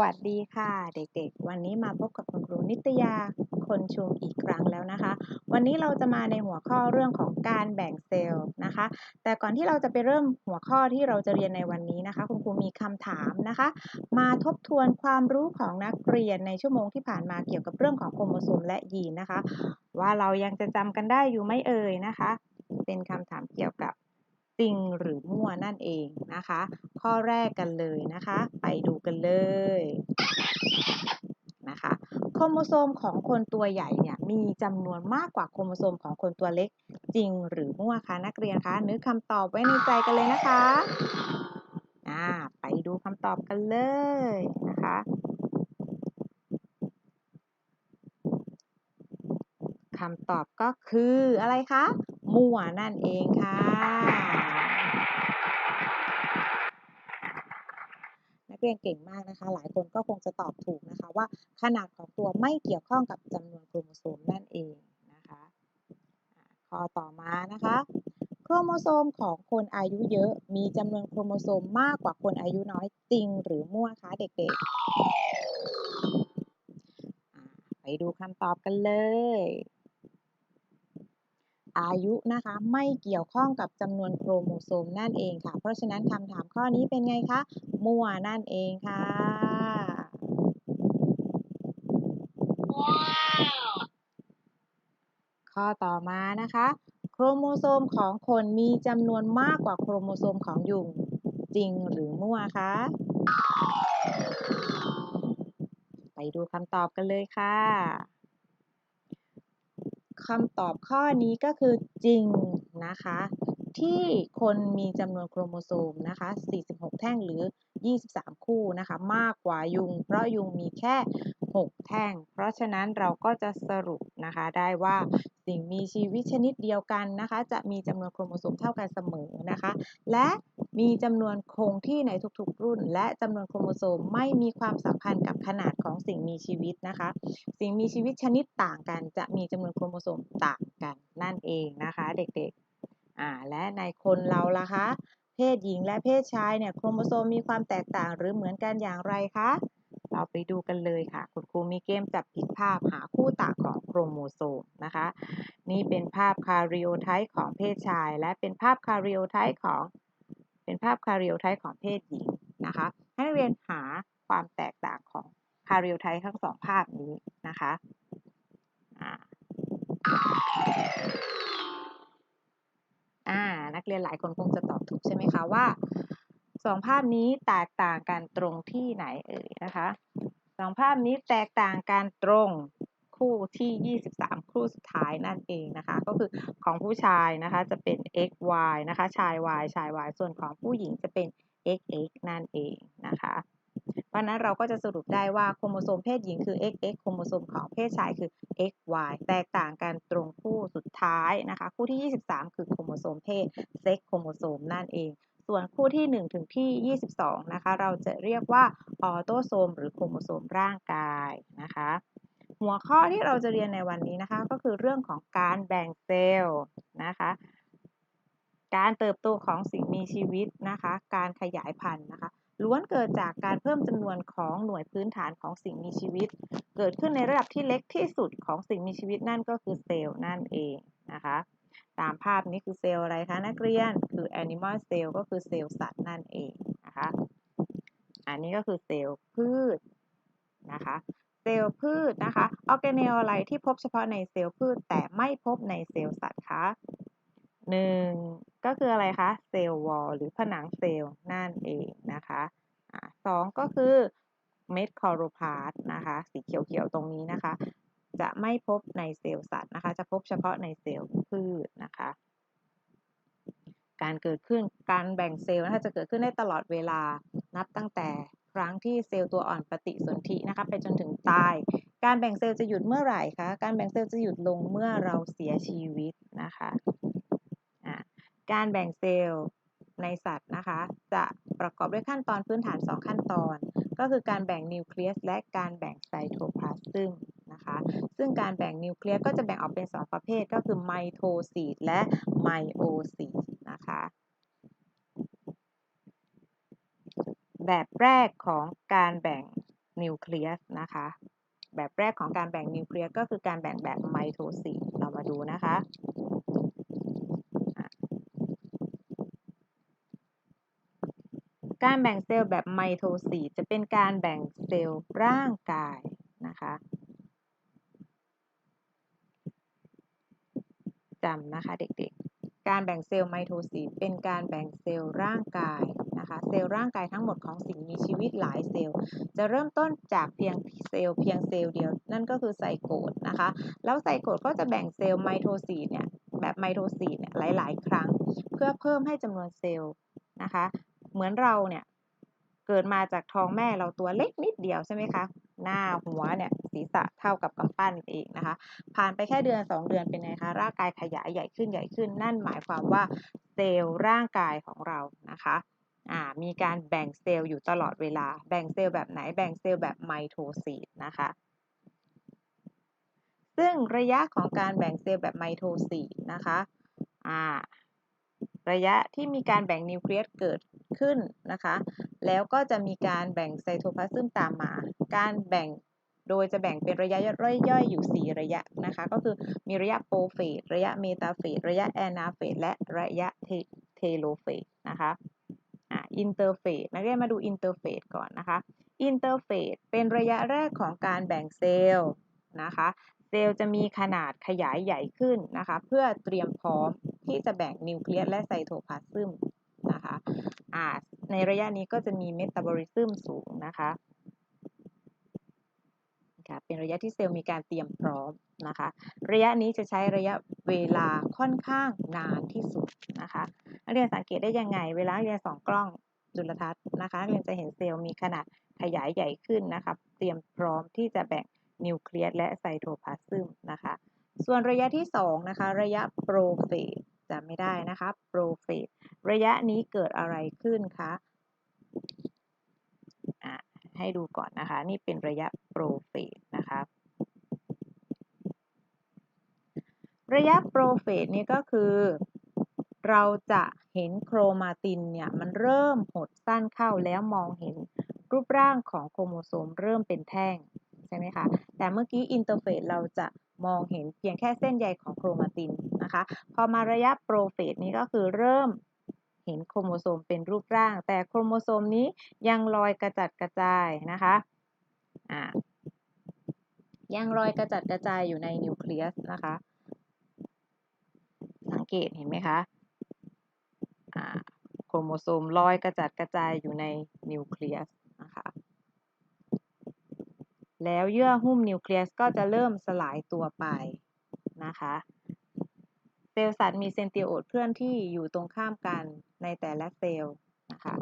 วัสดีค่ะ เด็กๆ วันนี้มาพบกับคุณครูนิตยาคนชุมอีกครั้งแล้วนะคะ วันนี้เราจะมาในหัวข้อเรื่องของการแบ่งเซลล์นะคะ แต่ก่อนที่เราจะไปเริ่มหัวข้อที่เราจะเรียนในวันนี้นะคะ คุณครูมีคำถามนะคะ มาทบทวนความรู้ของนักเรียนในชั่วโมงที่ผ่านมาเกี่ยวกับเรื่องของโครโมโซมและยีนนะคะ ว่าเรายังจะจำกันได้อยู่ไหมเอ่ยนะคะ เป็นคำถามเกี่ยวกับ ริงหรือมั่วนั่นเองนะคะ ข้อแรกกันเลยนะคะ ไปดูกันเลยนะคะโครโมโซมของคนตัวใหญ่เนี่ยมีจำนวนมากกว่าโครโมโซมของคนตัวเล็ก จริงหรือมั่วคะนักเรียนคะนึกคำตอบไว้ในใจกันเลยนะคะอ่าไปดูคำตอบกันเลยนะคะคำตอบก็คืออะไรคะ มั่วนั่นเองค่ะ นัก เรียนเก่งมากนะคะ หลายคนก็คงจะตอบถูกนะคะว่าขนาดของตัวไม่เกี่ยวข้องกับจำนวนโครโมโซมนั่นเองนะคะข้อต่อมานะคะโครโมโซมของคนอายุเยอะ มีจำนวนโครโมโซมมากกว่าคนอายุน้อยจริงหรือมั่วคะเด็กๆ ไปดูคำตอบกันเลยอายุนะคะไม่เกี่ยวข้องกับจำนวนโครโมโซมนั่นเองค่ะ เพราะฉะนั้นคำถามข้อนี้เป็นไงคะ มั่วนั่นเองค่ะ ข้อต่อมานะคะ โครโมโซมของคนมีจำนวนมากกว่าโครโมโซมของยุง จริงหรือมั่วคะ ไปดูคำตอบกันเลยค่ะคำตอบข้อนี้ก็คือจริงนะคะ ที่คนมีจำนวนโครโมโซมนะคะ 46 แท่งหรือ 23 คู่นะคะ มากกว่ายุง เพราะยุงมีแค่ 6 แท่ง เพราะฉะนั้นเราก็จะสรุปนะคะได้ว่าสิ่งมีชีวิตชนิดเดียวกันนะคะ จะมีจำนวนโครโมโซมเท่ากันเสมอนะคะ และมีจำนวนคงที่ในทุกๆ รุ่น และจำนวนโครโมโซมไม่มีความสัมพันธ์กับขนาดของสิ่งมีชีวิตนะคะ สิ่งมีชีวิตชนิดต่างกัน จะมีจำนวนโครโมโซมต่างกันนั่นเองนะคะ เด็กๆอ่าและในคนเราล่ะคะ ศหญิงและเพศชายเนี่ยโครโมโซมมีความแตกต่างหรือเหมือนกันอย่างไรคะ เราไปดูกันเลยค่ะ คุณครูมีเกมจับผิดภาพหาคู่ต่างของโครโมโซมนะคะ นี่เป็นภาพคาริโอไทป์ของเพศชาย และเป็นภาพคาริโอไทป์ของ เป็นภาพคาริโอไทป์ของเพศหญิงนะคะให้นักเรียนหาความแตกต่างของคาริโอไทป์ทั้งสองภาพนี้นะคะ กเรียนหลายคนคงจะตอบถูกใช่ไหมคะว่าสองภาพนี้แตกต่างกันตรงที่ไหนเอ่ยนะคะสองภาพนี้แตกต่างกันตรงคู่ที่ 23 คู่สุดท้ายนั่นเองนะคะ ก็คือของผู้ชายนะคะจะเป็น x y นะคะชาย y ชาย y ส่วนของผู้หญิงจะเป็น x x นั่นเองนะคะเพราะนั้นเราก็จะสรุปได้ว่าโครโมโซมเพศหญิงคือ XX โครโมโซมของเพศชายคือ XY แตกต่างกันตรงคู่สุดท้ายนะคะ คู่ที่ 23 คือโครโมโซมเพศเซ็กโครโมโซมนั่นเอง ส่วนคู่ที่ 1 ถึงที่ 22 นะคะ เราจะเรียกว่าออโตโซม หรือโครโมโซมร่างกายนะคะ หัวข้อที่เราจะเรียนในวันนี้นะคะ ก็คือเรื่องของการแบ่งเซลล์นะคะการเติบโตของสิ่งมีชีวิตนะคะ การขยายพันธุ์นะคะ ล้วนเกิดจากการเพิ่มจำนวนของหน่วยพื้นฐานของสิ่งมีชีวิต เกิดขึ้นในระดับที่เล็กที่สุดของสิ่งมีชีวิตนั่นก็คือเซลล์นั่นเองนะคะตามภาพนี้คือเซลล์อะไรคะนักเรียนคือ animal cell ก็คือเซลล์สัตว์นั่นเองนะคะอันนี้ก็คือเซลล์พืชนะคะเซลล์พืชนะคะออร์แกเนลอะไรที่พบเฉพาะในเซลล์พืชแต่ไม่พบในเซลล์สัตว์คะ หนึ่งก็คืออะไรคะเซลล์วอลหรือผนังเซลล์นั่นเองนะคะสองก็คือเม็ดคอโรพาสนะคะสีเขียวๆตรงนี้นะคะ จะไม่พบในเซลล์สัตว์นะคะ จะพบเฉพาะในเซลล์พืชนะคะ การเกิดขึ้นการแบ่งเซลล์นะคะจะเกิดขึ้นได้ตลอดเวลานับตั้งแต่ครั้งที่เซลล์ตัวอ่อนปฏิสนธินะคะไปจนถึงตาย การแบ่งเซลล์จะหยุดเมื่อไหร่คะ การแบ่งเซลล์จะหยุดลงเมื่อเราเสียชีวิตนะคะ การแบ่งเซลล์ในสัตว์นะคะ จะประกอบด้วยขั้นตอนพื้นฐาน 2 ขั้นตอน ก็คือการแบ่งนิวเคลียสและการแบ่งไซโทพลาสซึมนะคะซึ่งการแบ่งนิวเคลียสก็จะแบ่งออกเป็น 2 ประเภท ก็คือไมโทซีสและไมโอซีสนะคะแบบแรกของการแบ่งนิวเคลียสนะคะ แบบแรกของการแบ่งนิวเคลียสก็คือการแบ่งแบบไมโทซีสเรามาดูนะคะ การแบ่งเซลล์แบบไมโทซีสจะเป็นการแบ่งเซลล์ร่างกายนะคะจำนะคะเด็กๆ การแบ่งเซลล์ไมโทซีสเป็นการแบ่งเซลล์ร่างกายนะคะเซลล์ร่างกายทั้งหมดของสิ่งมีชีวิตหลายเซลล์ จะเริ่มต้นจากเพียงเซลล์เพียงเซลล์เดียว นั่นก็คือไซโกตนะคะ แล้วไซโกตก็จะแบ่งเซลล์ไมโทซีสเนี่ยแบบไมโทซีสเนี่ยหลาย ๆ ครั้ง เพื่อเพิ่มให้จำนวนเซลล์นะคะ เหมือนเราเนี่ยเกิดมาจากท้องแม่เราตัวเล็กนิดเดียวใช่ไหมคะ หน้าหัวเนี่ยศีรษะเท่ากับกำปั้นเองนะคะ ผ่านไปแค่เดือน 2 เดือนเป็นไงคะ ร่างกายขยายใหญ่ขึ้นใหญ่ขึ้น นั่นหมายความว่าเซลล์ร่างกายของเรานะคะมีการแบ่งเซลล์อยู่ตลอดเวลา แบ่งเซลล์แบบไหน แบ่งเซลล์แบบไมโทซีสนะคะ ซึ่งระยะของการแบ่งเซลล์แบบไมโทซีสนะคะ อ่า ระยะที่มีการแบ่งนิวเคลียสเกิดขึ้นนะคะ แล้วก็จะมีการแบ่งไซโทพลาซึมตามมา การแบ่งโดยจะแบ่งเป็นระยะย่อยๆอยู่ 4 ระยะนะคะ ก็คือมีระยะโปรเฟสระยะเมตาเฟสระยะแอนาเฟสและระยะเทโลเฟสนะคะอ่าอินเตอร์เฟสนักเรียนมาดูอินเตอร์เฟสก่อนนะคะอินเตอร์เฟสเป็นระยะแรกของการแบ่งเซลล์นะคะ เซลล์จะมีขนาดขยายใหญ่ขึ้นนะคะ เพื่อเตรียมพร้อม ที่จะแบ่งนิวเคลียสและไซโทพลาซึมนะคะอ่าในระยะนี้ก็จะมีเมตาบอลิซึมสูงนะคะค่ะเป็นระยะที่เซลล์มีการเตรียมพร้อมนะคะ ระยะนี้จะใช้ระยะเวลาค่อนข้างนานที่สุดนะคะนักเรียนสังเกตได้ยังไง เวลาเรียนสองกล้องจุลทรรศน์นะคะนักเรียนจะเห็นเซลล์มีขนาดขยายใหญ่ขึ้นนะคะเตรียมพร้อมที่จะแบ่งนิวเคลียสและไซโทพลาซึมนะคะ ส่วนระยะที่2นะคะ ระยะโปรเฟส จำไม่ได้นะคะโปรเฟสระยะนี้เกิดอะไรขึ้นคะให้ดูก่อนนะคะ นี่เป็นระยะโปรเฟสนะคะระยะโปรเฟสนี้ก็คือเราจะเห็นโครมาตินเนี่ย มันเริ่มหดสั้นเข้าแล้วมองเห็นรูปร่างของโครโมโซมเริ่มเป็นแท่ง ใช่ไหมคะ แต่เมื่อกี้อินเตอร์เฟสเราจะ มองเห็นเพียงแค่เส้นใยของโครมาตินนะคะ พอมาระยะโปรเฟสนี้ก็คือเริ่มเห็นโครโมโซมเป็นรูปร่าง แต่โครโมโซมนี้ยังลอยกระจัดกระจายนะคะยังลอยกระจัดกระจายอยู่ในนิวเคลียสนะคะ สังเกตเห็นไหมคะโครโมโซมลอยกระจัดกระจายอยู่ในนิวเคลียสนะคะ แล้วเยื่อหุ้มนิวเคลียสก็จะเริ่มสลายตัวไปนะคะ เซลล์สัตว์มีเซนติโอดเคลื่อนที่อยู่ตรงข้ามกันในแต่ละเซลล์นะคะ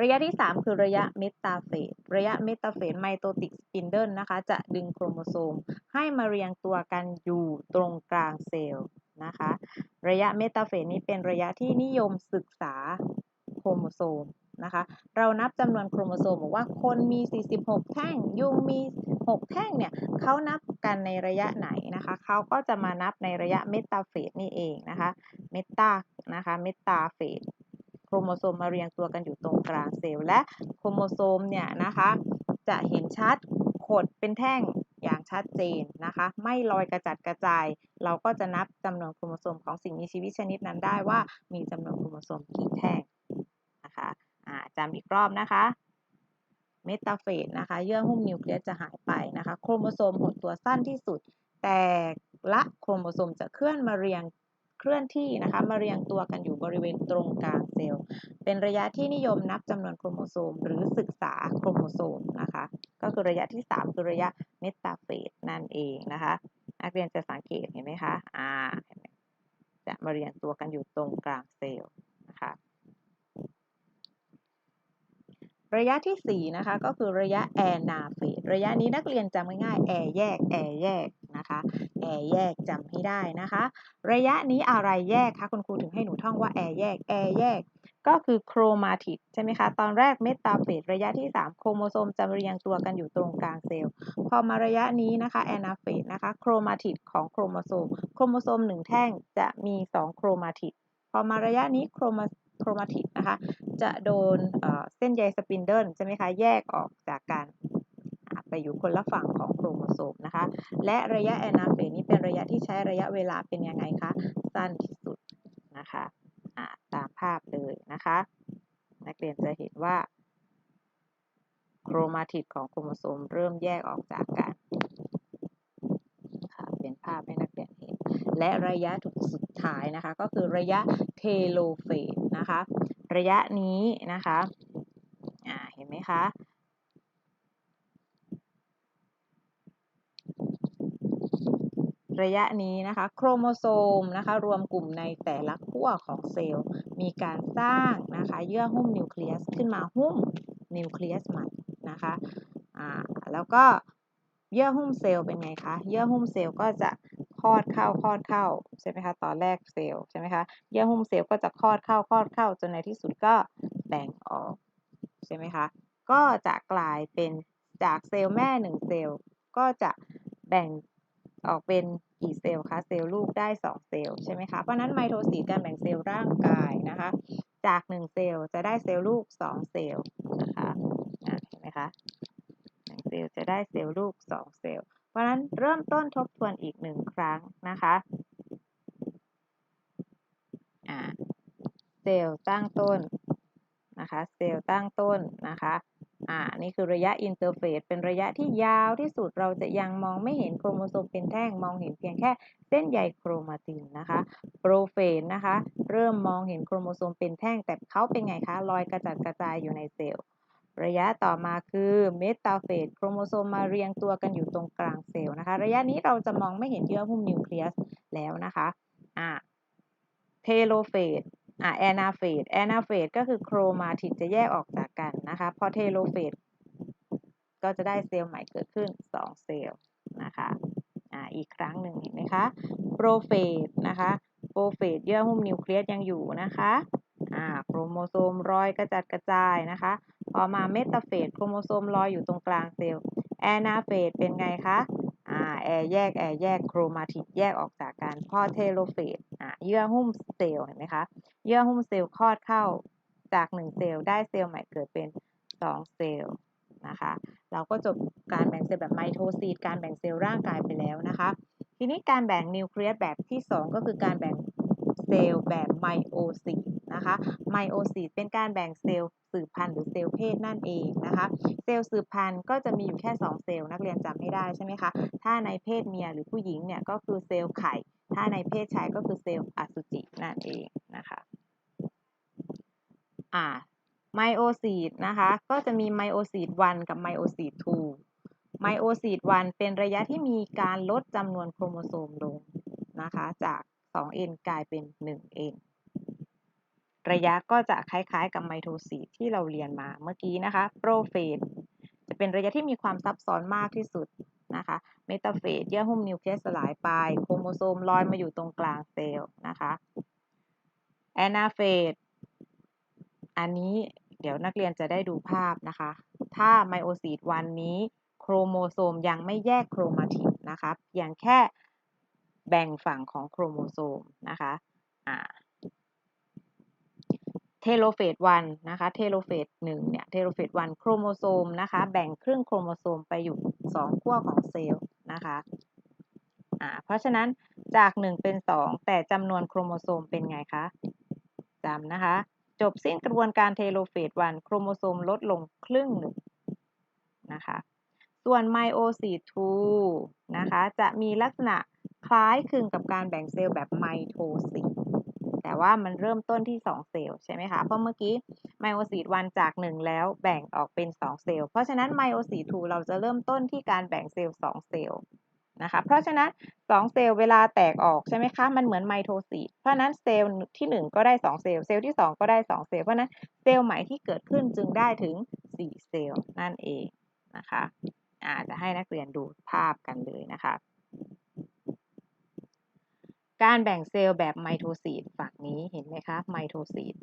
ระยะที่ 3 คือระยะเมตาเฟส ระยะเมตาเฟสไมโตติกสปินเดิลนะคะ จะดึงโครโมโซมให้มาเรียงตัวกันอยู่ตรงกลางเซลล์นะคะ ระยะเมตาเฟสนี้เป็นระยะที่นิยมศึกษาโครโมโซม นะคะ เรานับจำนวนโครโมโซมบอกว่าคนมี 46 แท่ง ยุงมี 6 แท่งเนี่ยเขานับกันในระยะไหนนะคะเขาก็จะมานับในระยะเมตาเฟสนี่เองนะคะเมตานะคะเมตาเฟสโครโมโซมมาเรียงตัวกันอยู่ตรงกลางเซลล์และโครโมโซมเนี่ยนะคะจะเห็นชัดขดเป็นแท่งอย่างชัดเจนนะคะ ไม่ลอยกระจัดกระจาย เราก็จะนับจำนวนโครโมโซมของสิ่งมีชีวิตชนิดนั้นได้ว่ามีจำนวนโครโมโซมกี่แท่ง จำอีกรอบนะคะ เมตาเฟสนะคะ เยื่อหุ้มนิวเคลียสจะหายไปนะคะ โครโมโซมหดตัวสั้นที่สุด แต่ละโครโมโซมจะเคลื่อนมาเรียงเคลื่อนที่นะคะมาเรียงตัวกันอยู่บริเวณตรงกลางเซลล์ เป็นระยะที่นิยมนับจำนวนโครโมโซม หรือศึกษาโครโมโซมนะคะ ก็คือระยะที่ 3 คือระยะเมตาเฟสนั่นเองนะคะ นักเรียนจะสังเกตเห็นไหมคะอ่าจะมาเรียงตัวกันอยู่ตรงกลางเซลล์นะคะ ระยะที่ 4 นะคะ ก็คือระยะแอนาเฟสระยะนี้นักเรียนจำง่ายๆแอร์แยกแอร์แยกนะคะแอร์แยกจำให้ได้นะคะ ระยะนี้อะไรแยกคะคุณครูถึงให้หนูท่องว่าแอร์แยกแอร์แยก ก็คือโครมาติดใช่ไหมคะ ตอนแรกเมตาเฟสระยะที่ 3 โครโมโซมจะเรียงตัวกันอยู่ตรงกลางเซลล์ พอมาระยะนี้นะคะแอนาเฟสนะคะโครมาติดของโครโมโซม โครโมโซม 1 แท่งจะมี 2 โครมาติดพอมาระยะนี้โครโม โครมาติดนะคะ จะโดนเส้นใยสปินเดิลใช่ไหมคะแยกออกจากกันไปอยู่คนละฝั่งของโครโมโซมนะคะ และระยะแอนาเฟสนี้เป็นระยะที่ใช้ระยะเวลาเป็นยังไงคะสั้นที่สุดนะคะะตามภาพเลยนะคะ นักเรียนจะเห็นว่าโครมาติดของโครโมโซมเริ่มแยกออกจากกันเป็นภาพให้นักเรียนเห็น และระยะสุดท้ายนะคะ ก็คือระยะเทโลเฟส นะคะ ระยะนี้นะคะเห็นไหมคะระยะนี้นะคะ โครโมโซมนะคะ รวมกลุ่มในแต่ละขั้วของเซลล์ มีการสร้างนะคะ เยื่อหุ้มนิวเคลียสขึ้นมาหุ้มนิวเคลียสใหม่นะคะอ่าแล้วก็เยื่อหุ้มเซลล์เป็นไงคะ เยื่อหุ้มเซลล์ก็จะ ลอดเข้าคลอดเข้าใช่ไหมคะ ตอนแรกเซลล์ใช่ไหมคะ เยื่อหุ้มเซลล์ก็จะคลอดเข้าคลอดเข้าจนในที่สุดก็แบ่งออกใช่ไหมคะ ก็จะกลายเป็นจากเซลล์แม่หนึ่งเซลล์ก็จะแบ่งออกเป็นกี่เซลล์คะเซลล์ลูกได้ 2 เซลล์ใช่ไหมคะเพราะนั้นไมโทซิสการแบ่งเซลล์ร่างกายนะคะ จาก 1 เซลล์จะได้เซลล์ลูก 2 เซลล์นะคะเห็นไหมคะหนึ่งเซลล์จะได้เซลล์ลูก 2 เซลล์ ราะนั้นเริ่มต้นทบทวนอีกหนึ่งครั้งนะคะเซลล์ตั้งต้นนะคะเซลล์ตั้งต้นนะคะอ่านี่คือระยะอินเตอร์เฟสเป็นระยะที่ยาวที่สุดเราจะยังมองไม่เห็นโครโมโซมเป็นแท่งมองเห็นเพียงแค่เส้นใยโครมาตินนะคะโปรเฟสนะคะ เริ่มมองเห็นโครโมโซมเป็นแท่งแต่เขาเป็นไงคะลอยกระจัดกระจายอยู่ในเซลล์ ระยะต่อมาคือเมตาเฟสโครโมโซมมาเรียงตัวกันอยู่ตรงกลางเซลล์นะคะ ระยะนี้เราจะมองไม่เห็นเยื่อหุ้มนิวเคลียสแล้วนะคะอ่าเทโลเฟสอ่าแอนาเฟสแอนาเฟสก็คือโครมาติดจะแยกออกจากกันนะคะ พอเทโลเฟสก็จะได้เซลล์ใหม่เกิดขึ้น 2 เซลล์นะคะอ่าอีกครั้งหนึ่งเห็นไหมคะโปรเฟสนะคะโปรเฟสเยื่อหุ้มนิวเคลียสยังอยู่นะคะ โครโมโซมรอยกระจัดกระจายนะคะ พอมาเมตาเฟสโครโมโซมลอยอยู่ตรงกลางเซลล์แอนาเฟสเป็นไงคะอ่าแอร์แยกแอร์แยกโครมาติดแยกออกจากกันพอเทโลเฟสอ่าเยื่อหุ้มเซลล์เห็นไหมคะเยื่อหุ้มเซลล์คลอดเข้าจาก 1 เซลล์ได้เซลล์ใหม่เกิดเป็น 2 เซลล์นะคะเราก็จบการแบ่งเซลล์แบบไมโทซิสการแบ่งเซลล์ร่างกายไปแล้วนะคะ ทีนี้การแบ่งนิวเคลียสแบบที่ 2 ก็คือการแบ่งเซลล์แบบไมโอซิส นะคะ ไมโอซิสเป็นการแบ่งเซลล์สืบพันธุ์หรือเซลล์เพศนั่นเองนะคะ เซลล์สืบพันธุ์ก็จะมีอยู่แค่ 2 เซลล์นักเรียนจำให้ได้ใช่ไหมคะ ถ้าในเพศเมียหรือผู้หญิงเนี่ยก็คือเซลล์ไข่ ถ้าในเพศชายก็คือเซลล์อสุจินั่นเองนะคะอ่าไมโอซีดนะคะก็จะมีไมโอซีด1กับไมโอซีด2ไมโอซีด1เป็นระยะที่มีการลดจำนวนโครโมโซมลงนะคะจาก 2n กลายเป็น 1n ระยะก็จะคล้ายๆ กับไมโทซีดที่เราเรียนมาเมื่อกี้นะคะโปรเฟสจะเป็นระยะที่มีความซับซ้อนมากที่สุดนะคะเมตาเฟสเยื่อหุ้มนิวเคลียสสลายไปโครโมโซมลอยมาอยู่ตรงกลางเซลล์นะคะแอนาเฟสอันนี้เดี๋ยวนักเรียนจะได้ดูภาพนะคะ ถ้าไมโอซีดวันนี้โครโมโซมยังไม่แยกโครมาติดนะคะเพียงแค่แบ่งฝั่งของโครโมโซมนะคะอ่า เทโลเฟส1นะคะเทโลเฟส1เนี่ยเทโลเฟส1โครโมโซมนะคะแบ่งครึ่งโครโมโซมไปอยู่2ขั้วของเซลล์นะคะอ่าเพราะฉะนั้นจาก 1 เป็น 2 แต่จำนวนโครโมโซมเป็นไงคะจำนะคะ จบสิ้นกระบวนการเทโลเฟส1โครโมโซมลดลงครึ่งหนึ่งนะคะส่วนไมโอซีด2นะคะจะมีลักษณะคล้ายคลึงกับการแบ่งเซลล์แบบไมโทซิส แต่ว่ามันเริ่มต้นที่ 2 เซลล์ใช่ไหมคะ เพราะเมื่อกี้ไมโอซีด1จาก 1 แล้วแบ่งออกเป็น 2 เซลล์ เพราะฉะนั้นไมโอซีด2เราจะเริ่มต้นที่การแบ่งเซลล์ 2 เซลล์นะคะ เพราะฉะนั้น 2 เซลล์เวลาแตกออกใช่ไหมคะ มันเหมือนไมโทซิสเพราะฉะนั้นเซลล์ที่ 1 ก็ได้ 2 เซลล์ เซลล์ที่ 2 ก็ได้ 2 เซลล์ เพราะฉะนั้นเซลล์ใหม่ที่เกิดขึ้นจึงได้ถึง 4 เซลล์นั่นเองนะคะอ่าจะให้นักเรียนดูภาพกันเลยนะคะ การแบ่งเซลล์แบบไมโทซีสฝั่งนี้เห็นไหมคะไมโทซีส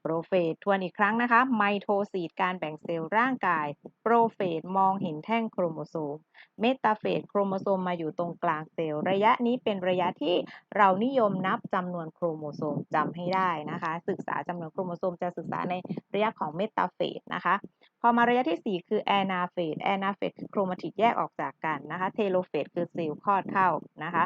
โปรเฟสทวนอีกครั้งนะคะ ไมโทซีดการแบ่งเซลล์ร่างกาย โปรเฟสมองเห็นแท่งโครโมโซม เมตาเฟสโครโมโซมมาอยู่ตรงกลางเซลล์ ระยะนี้เป็นระยะที่เรานิยมนับจำนวนโครโมโซมจำให้ได้นะคะ ศึกษาจำนวนโครโมโซมจะศึกษาในระยะของเมตาเฟสนะคะ พอมาระยะที่ 4 คือแอนาเฟสแอนาเฟสคือโครมาติดแยกออกจากกันนะคะ เทโลเฟสคือเซลล์คลอดเข้านะคะ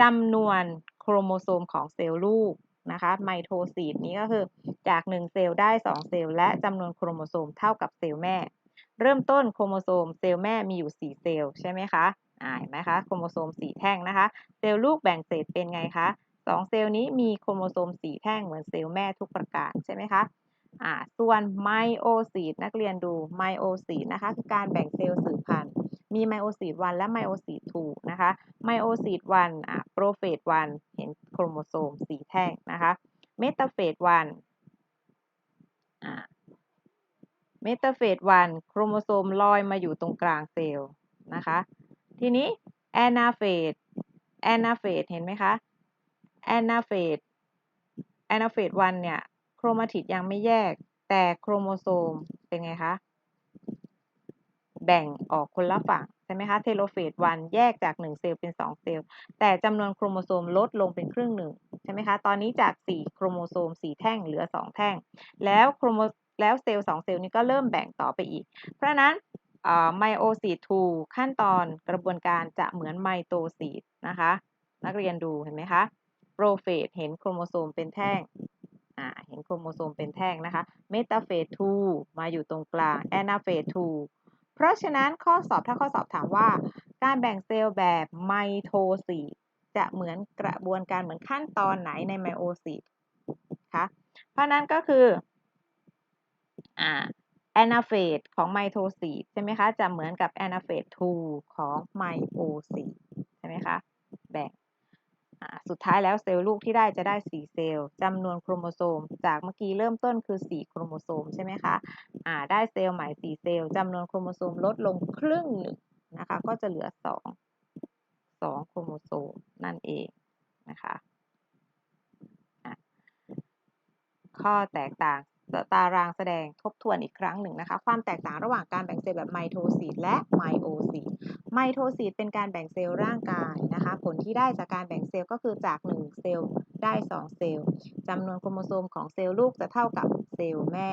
จำนวนโครโมโซมของเซลล์ลูก นะคะไมโทซีดนี้ก็คือจาก 1 เซลล์ได้ 2 เซลล์และจำนวนโครโมโซมเท่ากับเซลล์แม่ เริ่มต้นโครโมโซมเซลล์แม่มีอยู่ 4 เซลล์ใช่ไหมคะอ่าเห็นไหมคะโครโมโซม 4 แท่งนะคะ เซลล์ลูกแบ่งเศษเป็นไงคะ2เซลล์นี้มีโครโมโซม 4 แท่งเหมือนเซลล์แม่ทุกประการใช่ไหมคะ อ่าส่วนไมโอซีดนักเรียนดูไมโอซีดนะคะคือการแบ่งเซลล์สืบพันธุ์มีไมโอซีด1และไมโอซีด2นะคะไมโอซีด1อะโปรเฟส1เห็นโครโมโซม4แท่งนะคะเมตาเฟส1อ่าเมตาเฟส1โครโมโซมลอยมาอยู่ตรงกลางเซลล์นะคะทีนี้แอนาเฟสแอนาเฟสเห็นไหมคะแอนาเฟสแอนาเฟส1เนี่ย โครมาติดยังไม่แยก แต่โครโมโซมเป็นไงคะ แบ่งออกคนละฝั่งใช่ไหมคะเทโลเฟส1แยกจาก 1 เซลล์เป็น 2 เซลล์ แต่จำนวนโครโมโซมลดลงเป็นครึ่งหนึ่งใช่ไหมคะ ตอนนี้จาก 4 โครโมโซม 4 แท่งเหลือ 2 แท่ง แล้วโครโมแล้วเซลล์ 2 เซลล์นี้ก็เริ่มแบ่งต่อไปอีก เพราะฉะนั้นไมโอซีด2ขั้นตอนกระบวนการจะเหมือนไมโตซีดนะคะ นักเรียนดูเห็นไหมคะโปรเฟสเห็นโครโมโซมเป็นแท่ง อ่าเห็นโครโมโซมเป็นแท่งนะคะเมตาเฟส 2 มาอยู่ตรงกลางแอนาเฟส 2 เพราะฉะนั้นข้อสอบถ้าข้อสอบถามว่า การแบ่งเซลล์แบบไมโทซีจะเหมือนกระบวนการเหมือนขั้นตอนไหนในไมโอซีคะเพราะนั้นก็คืออ่าแอนาเฟสของไมโทซีใช่ไหมคะ จะเหมือนกับแอนาเฟส 2 ของไมโอซีใช่ไหมคะ แบ่ง สุดท้ายแล้วเซลล์ลูกที่ได้จะได้ 4 เซลล์จำนวนโครโมโซม จากเมื่อกี้เริ่มต้นคือ 4 โครโมโซมใช่ไหมคะอ่าได้เซลล์ใหม่ 4 เซลล์จำนวนโครโมโซมลดลงครึ่งหนึ่งนะคะ ก็จะเหลือ 2 2 โครโมโซมนั่นเองนะคะข้อแตกต่างตารางแสดงทบทวนอีกครั้งหนึ่งนะคะ ความแตกต่างระหว่างการแบ่งเซลล์แบบไมโทซีดและไมโอซีด ไมโทซีดเป็นการแบ่งเซลล์ร่างกายนะคะ ผลที่ได้จากการแบ่งเซลล์ก็คือจาก 1 เซลล์ได้ 2 เซลล์จำนวนโครโมโซมของเซลล์ลูกจะเท่ากับเซลล์แม่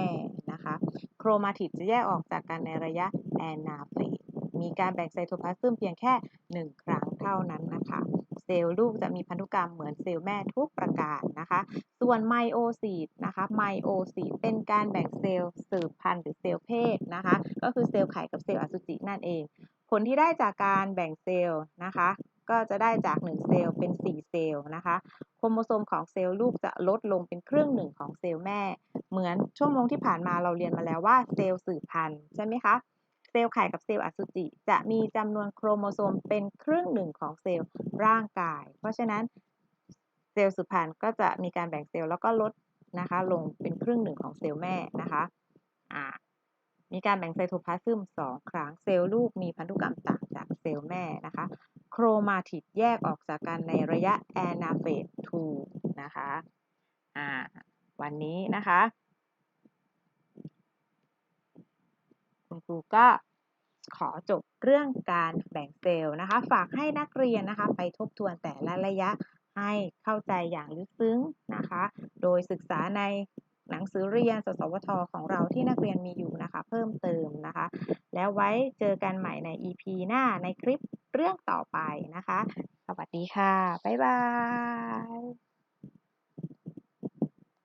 นะคะ โครมาติดจะแยกออกจากกันในระยะแอนาเฟสมีการแบ่งไซโทพลาสมเพียงแค่ 1 ครั้งเท่านั้นนะคะ เซลล์ลูกจะมีพันธุกรรมเหมือนเซลล์แม่ทุกประการนะคะ ส่วนไมโอซีดนะคะ ไมโอซีดเป็นการแบ่งเซลล์สืบพันธุ์หรือเซลล์เพศนะคะ ก็คือเซลล์ไข่กับเซลล์อสุจินั่นเอง ผลที่ได้จากการแบ่งเซลล์นะคะ ก็จะได้จาก 1 เซลล์เป็น 4 เซลล์นะคะโครโมโซมของเซลล์ลูกจะลดลงเป็นครึ่งหนึ่งของเซลล์แม่ เหมือนช่วโมงที่ผ่านมาเราเรียนมาแล้วว่าเซลล์สืบพันธุ์ใช่ไหมคะเซลล์ไข่กับเซลล์อสุจิ จะมีจำนวนโครโมโซมเป็นครึ่งหนึ่งของเซลล์ร่างกาย เพราะฉะนั้นเซลล์สืบพันธุ์ก็จะมีการแบ่งเซลล์แล้วก็ลดนะคะ ลงเป็นครึ่งหนึ่งของเซลล์แม่นะคะอ่า มีการแบ่งไซโทพลาซึม2 ครั้ง เซลล์ลูกมีพันธุกรรมต่างจากเซลล์แม่นะคะ โครมาติดแยกออกจากกันในระยะแอนาเฟส2นะคะอ่าวันนี้นะคะ คุณครูก็ขอจบเรื่องการแบ่งเซลล์นะคะ ฝากให้นักเรียนนะคะไปทบทวนแต่ละระยะให้เข้าใจอย่างลึกซึ้งนะคะ โดยศึกษาใน หนังสือเรียน สสวท ของเราที่นักเรียนมีอยู่นะคะ เพิ่มเติมนะคะ แล้วไว้เจอกันใหม่ใน EP หน้าในคลิปเรื่องต่อไปนะคะ สวัสดีค่ะ บ๊ายบาย